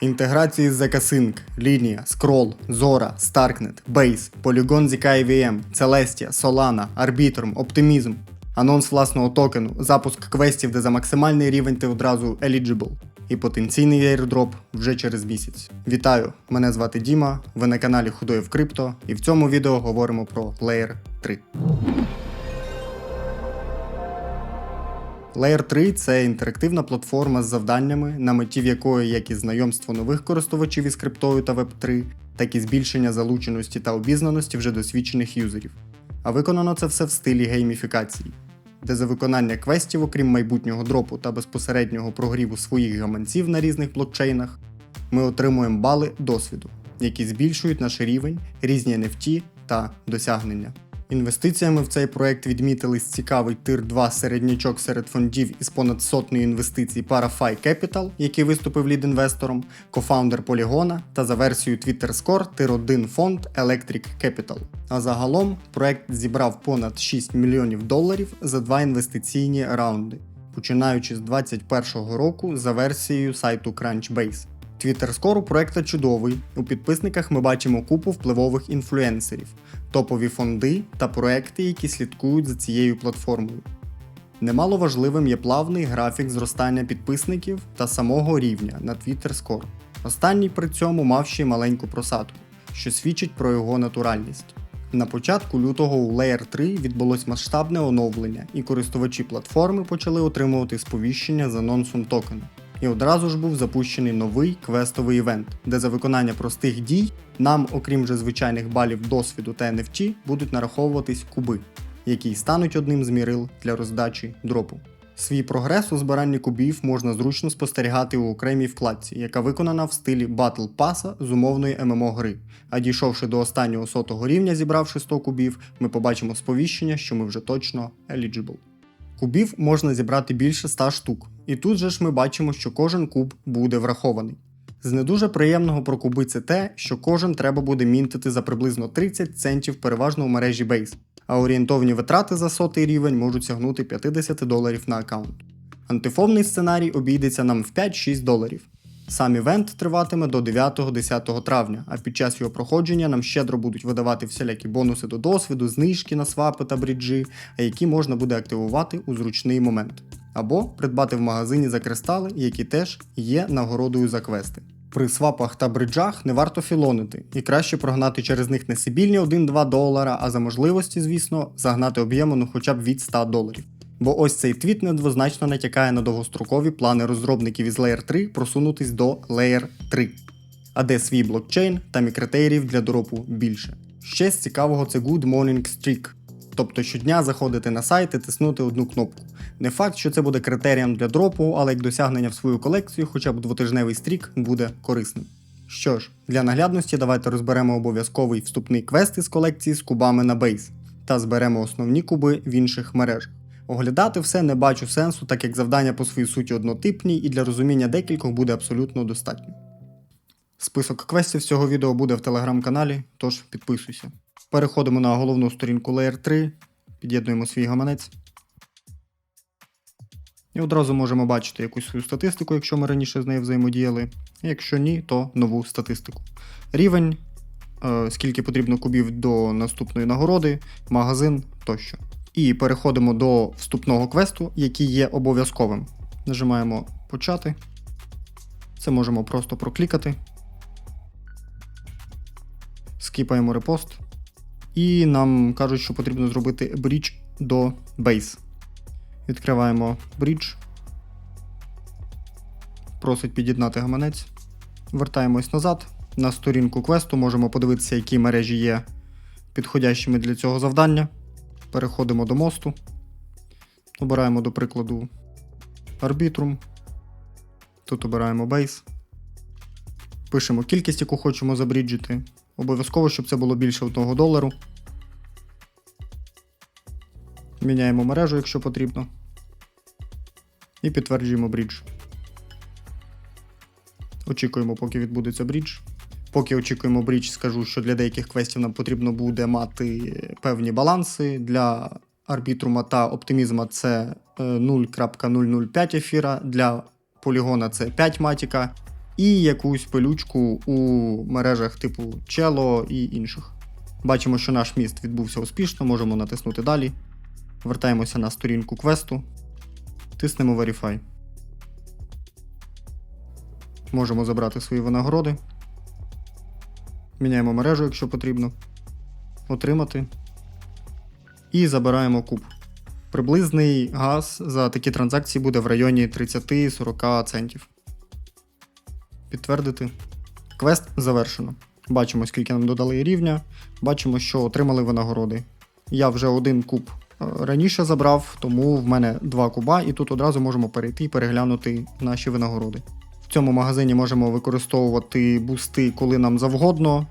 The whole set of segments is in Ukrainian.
Інтеграції з ZK-Sync, Лінія, Scroll, Zora, Starknet, Base, Polygon ZK IVM, Celestia, Solana, Arbitrum, Optimism, анонс власного токену, запуск квестів, де за максимальний рівень ти одразу eligible. І потенційний airdrop вже через місяць. Вітаю! Мене звати Діма, ви на каналі Худою в Крипто, і в цьому відео говоримо про Layer 3. Layer 3 це інтерактивна платформа з завданнями, на меті в якої як і знайомство нових користувачів із криптою та Web3, так і збільшення залученості та обізнаності вже досвідчених юзерів. А виконано це все в стилі гейміфікації, де за виконання квестів, окрім майбутнього дропу та безпосереднього прогріву своїх гаманців на різних блокчейнах, ми отримуємо бали досвіду, які збільшують наш рівень, різні NFT та досягнення. Інвестиціями в цей проект відмітились цікавий тир 2 середнячок серед фондів із понад сотнею інвестицій Parafy Capital, який виступив лід-інвестором, кофаундер Полігона та за версією Twitter Score тир 1 фонд Electric Capital. А загалом проект зібрав понад 6 мільйонів доларів за два інвестиційні раунди, починаючи з 2021 року за версією сайту Crunchbase. Твіттер Score у проекта чудовий. У підписниках ми бачимо купу впливових інфлюенсерів, топові фонди та проекти, які слідкують за цією платформою. Немало важливим є плавний графік зростання підписників та самого рівня на Twitter Score. Останній при цьому мав ще маленьку просадку, що свідчить про його натуральність. На початку лютого у Layer 3 відбулось масштабне оновлення, і користувачі платформи почали отримувати сповіщення з анонсом токену. І одразу ж був запущений новий квестовий івент, де за виконання простих дій нам, окрім вже звичайних балів досвіду та NFT, будуть нараховуватись куби, які стануть одним з мірил для роздачі дропу. Свій прогрес у збиранні кубів можна зручно спостерігати у окремій вкладці, яка виконана в стилі Battle Pass з умовної ММО гри. А дійшовши до останнього сотого рівня, зібравши 100 кубів, ми побачимо сповіщення, що ми вже точно eligible. Кубів можна зібрати більше 100 штук, і тут же ж ми бачимо, що кожен куб буде врахований. З не дуже приємного про куби це те, що кожен треба буде мінтити за приблизно 30 центів переважно у мережі Base, а орієнтовні витрати за сотий рівень можуть сягнути 50 доларів на аккаунт. Антифонний сценарій обійдеться нам в 5-6 доларів. Сам івент триватиме до 9-10 травня, а під час його проходження нам щедро будуть видавати всілякі бонуси до досвіду, знижки на свапи та бріджі, які можна буде активувати у зручний момент, або придбати в магазині за кристали, які теж є нагородою за квести. При свапах та бриджах не варто філонити, і краще прогнати через них не сибільні 1-2 долара, а за можливості, звісно, загнати об'єму ну хоча б від 100 доларів. Бо ось цей твіт недвозначно натякає на довгострокові плани розробників із Layer 3 просунутись до Layer 3, а де свій блокчейн та мікротерів для дропу більше. Ще з цікавого це Good Morning Streak, тобто щодня заходити на сайт і тиснути одну кнопку. Не факт, що це буде критерієм для дропу, але як досягнення в свою колекцію, хоча б двотижневий стрік буде корисним. Що ж, для наглядності давайте розберемо обов'язковий вступний квест із колекції з кубами на бейс та зберемо основні куби в інших мережах. Оглядати все не бачу сенсу, так як завдання по своїй суті однотипні і для розуміння декількох буде абсолютно достатньо. Список квестів цього відео буде в телеграм-каналі, тож підписуйся. Переходимо на головну сторінку Layer 3, під'єднуємо свій гаманець. І одразу можемо бачити якусь свою статистику, якщо ми раніше з нею взаємодіяли. Якщо ні, то нову статистику. Рівень, е, скільки потрібно кубів до наступної нагороди, магазин тощо. І переходимо до вступного квесту, який є обов'язковим. Нажимаємо почати. Це можемо просто проклікати. Скіпаємо репост. І нам кажуть, що потрібно зробити брідж до Base. Відкриваємо брідж. Просить під'єднати гаманець. Вертаємось назад. На сторінку квесту можемо подивитися, які мережі є підходящими для цього завдання. Переходимо до мосту. Обираємо, до прикладу, Arbitrum. Тут обираємо Base. Пишемо кількість, яку хочемо забріджити. Обов'язково, щоб це було більше 1 долару. Міняємо мережу, якщо потрібно. І підтверджуємо брідж. Очікуємо, поки відбудеться брідж. Поки очікуємо брідж, скажу, що для деяких квестів нам потрібно буде мати певні баланси. Для арбітрума та оптимізма це е, 0.005 ефіра, для полігона це 5 матіка. і якусь пилючку у мережах типу Cello і інших. Бачимо, що наш міст відбувся успішно, можемо натиснути далі. Вертаємося на сторінку квесту, тиснемо Verify. Можемо забрати свої винагороди. Міняємо мережу, якщо потрібно. Отримати. І забираємо куб. Приблизний газ за такі транзакції буде в районі 30-40 центів. Підтвердити. Квест завершено. Бачимо, скільки нам додали рівня. Бачимо, що отримали винагороди. Я вже один куб е, раніше забрав, тому в мене два куба, і тут одразу можемо перейти і переглянути наші винагороди. В цьому магазині можемо використовувати бусти, коли нам завгодно.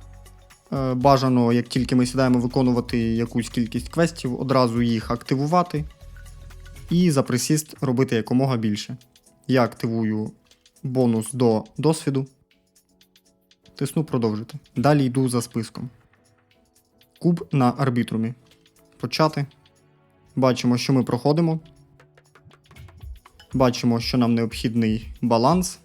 Е, Бажано, як тільки ми сідаємо виконувати якусь кількість квестів, одразу їх активувати. І за присіст робити якомога більше. Я активую бонус до досвіду. Тисну продовжити. Далі йду за списком. Куб на арбітрумі. Почати. Бачимо, що ми проходимо. Бачимо, що нам необхідний баланс.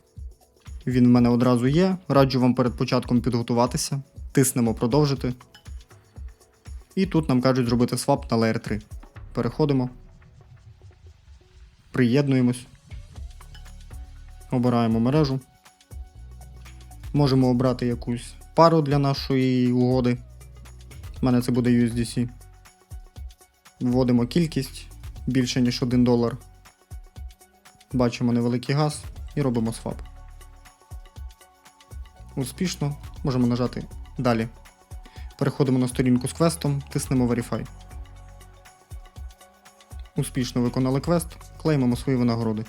Він в мене одразу є. Раджу вам перед початком підготуватися. Тиснемо продовжити. І тут нам кажуть зробити свап на Layer 3. Переходимо. Приєднуємось. Обираємо мережу. Можемо обрати якусь пару для нашої угоди. У мене це буде USDC. Вводимо кількість більше, ніж 1 долар. Бачимо невеликий газ і робимо свап. Успішно. Можемо нажати далі. Переходимо на сторінку з квестом, тиснемо Verify. Успішно виконали квест, клеймимо свої винагороди.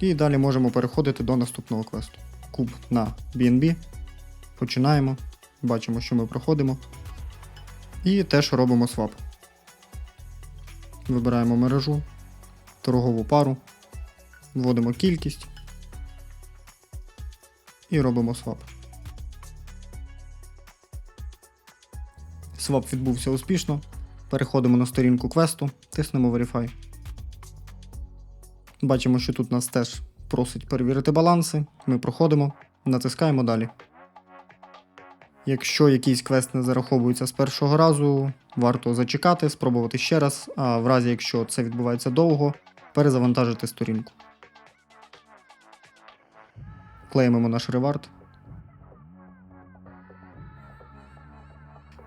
І далі можемо переходити до наступного квесту. Куб на BNB. Починаємо. Бачимо, що ми проходимо. І теж робимо свап. Вибираємо мережу, торгову пару, вводимо кількість і робимо свап. Свап відбувся успішно. Переходимо на сторінку квесту, тиснемо Verify. Бачимо, що тут нас теж просить перевірити баланси. Ми проходимо, натискаємо далі. Якщо якийсь квест не зараховується з першого разу, варто зачекати, спробувати ще раз, а в разі, якщо це відбувається довго, перезавантажити сторінку. Клеймимо наш ревард.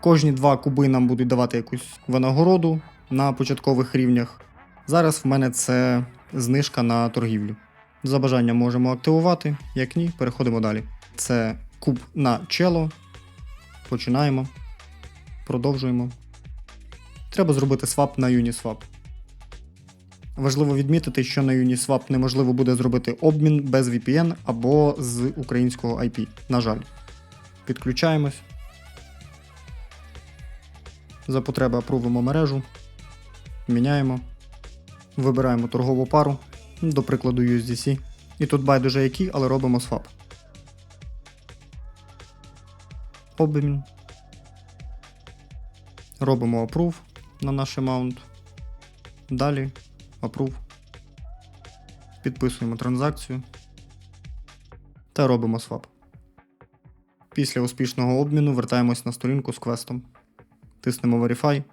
Кожні два куби нам будуть давати якусь винагороду на початкових рівнях. Зараз в мене це знижка на торгівлю. За бажанням можемо активувати, як ні, переходимо далі. Це куб на чело. Починаємо. Продовжуємо. Треба зробити свап на Uniswap. Важливо відмітити, що на Uniswap неможливо буде зробити обмін без VPN або з українського IP. На жаль. Підключаємось. За потреби апрувимо мережу. Міняємо. Вибираємо торгову пару, до прикладу USDC. І тут байдуже які, але робимо свап. Обмін. Робимо approve на наш amount. Далі approve. Підписуємо транзакцію та робимо свап. Після успішного обміну вертаємось на сторінку з квестом. Тиснемо Verify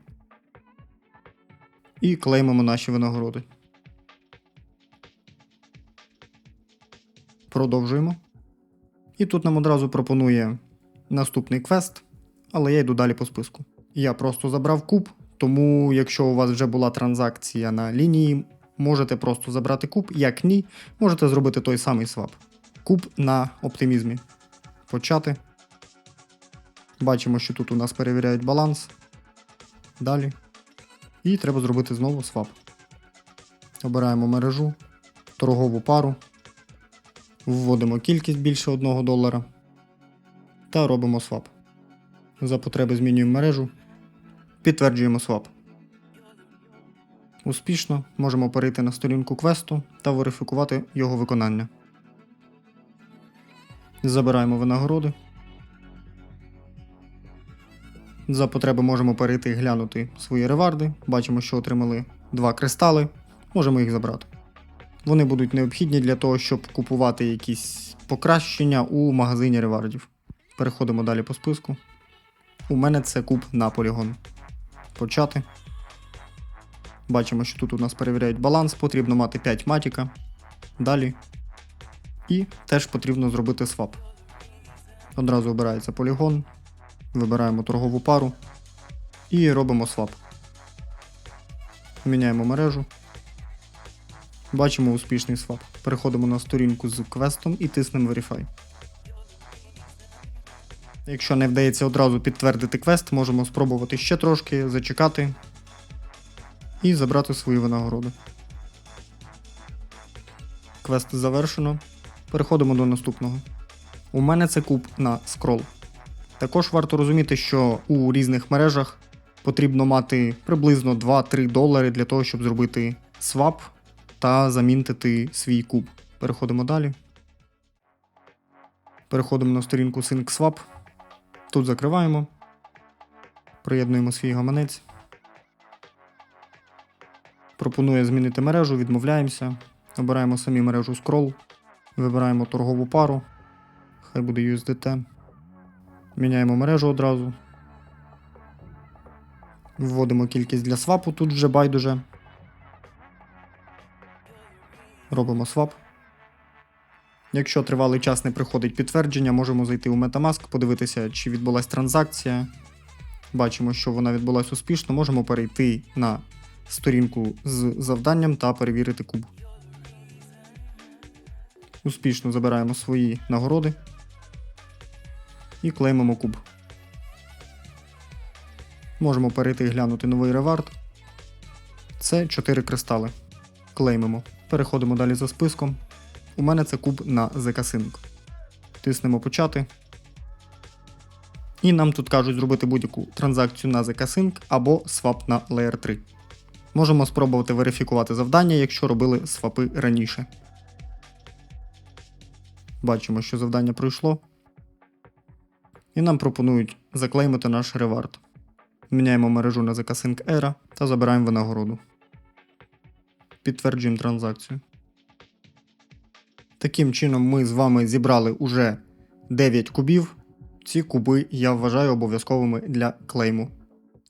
і клеймимо наші винагороди. Продовжуємо. І тут нам одразу пропонує наступний квест, але я йду далі по списку. Я просто забрав куб, тому якщо у вас вже була транзакція на лінії, можете просто забрати куб, як ні, можете зробити той самий свап. Куб на оптимізмі. Почати. Бачимо, що тут у нас перевіряють баланс. Далі. І треба зробити знову свап. Обираємо мережу, торгову пару, вводимо кількість більше 1 долара та робимо свап. За потреби змінюємо мережу, підтверджуємо свап. Успішно можемо перейти на сторінку квесту та верифікувати його виконання. Забираємо винагороди. За потреби можемо перейти глянути свої реварди. Бачимо, що отримали два кристали. Можемо їх забрати. Вони будуть необхідні для того, щоб купувати якісь покращення у магазині ревардів. Переходимо далі по списку. У мене це куб на полігон. Почати. Бачимо, що тут у нас перевіряють баланс, потрібно мати 5 матіка. Далі. І теж потрібно зробити свап. Одразу обирається полігон. Вибираємо торгову пару і робимо свап. Міняємо мережу. Бачимо успішний свап. Переходимо на сторінку з квестом і тиснемо Verify. Якщо не вдається одразу підтвердити квест, можемо спробувати ще трошки зачекати і забрати свою винагороду. Квест завершено. Переходимо до наступного. У мене це куб на скрол. Також варто розуміти, що у різних мережах потрібно мати приблизно 2-3 долари для того, щоб зробити свап та замінтити свій куб. Переходимо далі. Переходимо на сторінку SyncSwap. Тут закриваємо. Приєднуємо свій гаманець. Пропонує змінити мережу, відмовляємося. Обираємо самі мережу Scroll. Вибираємо торгову пару. Хай буде USDT. Міняємо мережу одразу. Вводимо кількість для свапу, тут вже байдуже. Робимо свап. Якщо тривалий час не приходить підтвердження, можемо зайти у Metamask, подивитися, чи відбулася транзакція. Бачимо, що вона відбулася успішно. Можемо перейти на сторінку з завданням та перевірити куб. Успішно забираємо свої нагороди і клеймимо куб. Можемо перейти і глянути новий ревард. Це 4 кристали. Клеймимо. Переходимо далі за списком. У мене це куб на ZK-Sync. Тиснемо почати. І нам тут кажуть зробити будь-яку транзакцію на ZK-Sync або свап на Layer 3. Можемо спробувати верифікувати завдання, якщо робили свапи раніше. Бачимо, що завдання пройшло. І нам пропонують заклеймити наш ревард. Міняємо мережу на ZK-Sync Era та забираємо винагороду. Підтверджуємо транзакцію. Таким чином, ми з вами зібрали уже 9 кубів. Ці куби я вважаю обов'язковими для клейму.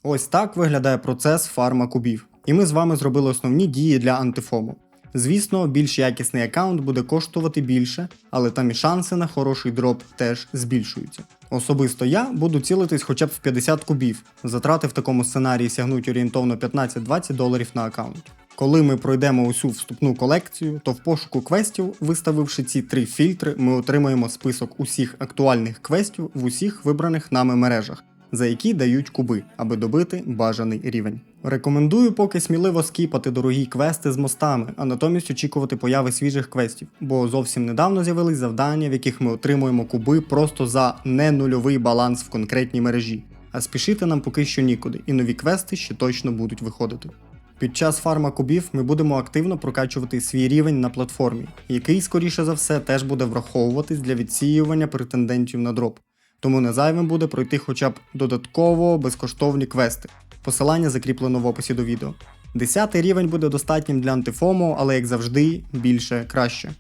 Ось так виглядає процес фарма кубів. І ми з вами зробили основні дії для антифому. Звісно, більш якісний аккаунт буде коштувати більше, але там і шанси на хороший дроп теж збільшуються. Особисто я буду цілитись хоча б в 50 кубів. Затрати в такому сценарії сягнуть орієнтовно 15-20 доларів на аккаунт. Коли ми пройдемо усю вступну колекцію, то в пошуку квестів, виставивши ці три фільтри, ми отримаємо список усіх актуальних квестів в усіх вибраних нами мережах, за які дають куби, аби добити бажаний рівень. Рекомендую поки сміливо скіпати дорогі квести з мостами, а натомість очікувати появи свіжих квестів, бо зовсім недавно з'явились завдання, в яких ми отримуємо куби просто за ненульовий баланс в конкретній мережі. А спішити нам поки що нікуди, і нові квести ще точно будуть виходити. Під час фарма кубів ми будемо активно прокачувати свій рівень на платформі, який, скоріше за все, теж буде враховуватись для відсіювання претендентів на дроп. Тому не зайвим буде пройти хоча б додатково безкоштовні квести. Посилання закріплено в описі до відео. Десятий рівень буде достатнім для антифому, але як завжди, більше краще.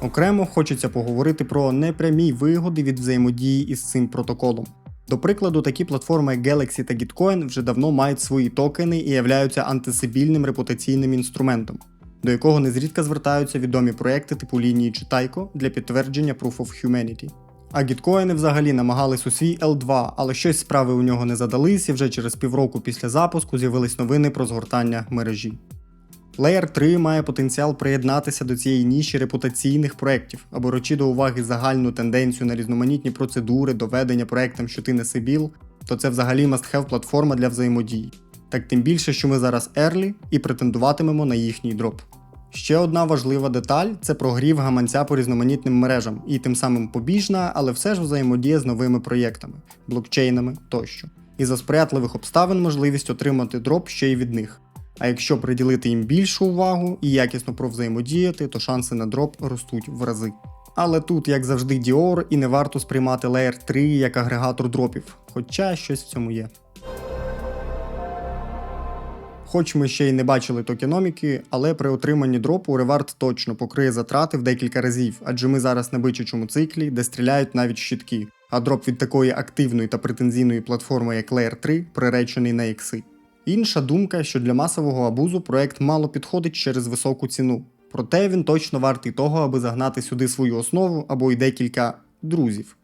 Окремо хочеться поговорити про непрямі вигоди від взаємодії із цим протоколом. До прикладу, такі платформи як Galaxy та Gitcoin вже давно мають свої токени і являються антисибільним репутаційним інструментом, до якого незрідка звертаються відомі проекти типу лінії чи Taiko для підтвердження Proof of Humanity. А гіткоїни взагалі намагались у свій L2, але щось справи у нього не задались, і вже через півроку після запуску з'явились новини про згортання мережі. Layer 3 має потенціал приєднатися до цієї ніші репутаційних проєктів, або беручи до уваги загальну тенденцію на різноманітні процедури, доведення проектам, що ти не Сибіл, то це взагалі must-have платформа для взаємодії. Так тим більше, що ми зараз early і претендуватимемо на їхній дроп. Ще одна важлива деталь це прогрів гаманця по різноманітним мережам, і тим самим побіжна, але все ж взаємодія з новими проєктами, блокчейнами тощо. І за сприятливих обставин можливість отримати дроп ще й від них. А якщо приділити їм більшу увагу і якісно провзаємодіяти, то шанси на дроп ростуть в рази. Але тут, як завжди, Dior, і не варто сприймати Layer 3 як агрегатор дропів, хоча щось в цьому є. Хоч ми ще й не бачили токеноміки, але при отриманні дропу ревард точно покриє затрати в декілька разів, адже ми зараз на бичачому циклі, де стріляють навіть щитки, а дроп від такої активної та претензійної платформи, як Layer 3, приречений на ікси. Інша думка, що для масового абузу проект мало підходить через високу ціну. Проте він точно вартий того, аби загнати сюди свою основу або й декілька друзів.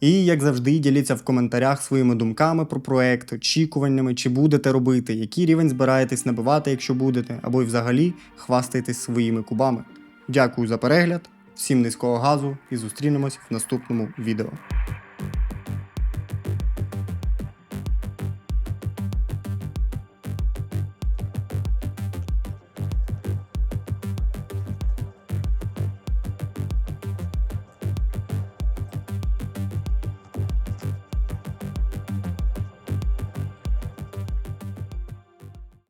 І, як завжди, діліться в коментарях своїми думками про проект, очікуваннями, чи будете робити, який рівень збираєтесь набивати, якщо будете, або й взагалі хвастайтесь своїми кубами. Дякую за перегляд, всім низького газу і зустрінемось в наступному відео.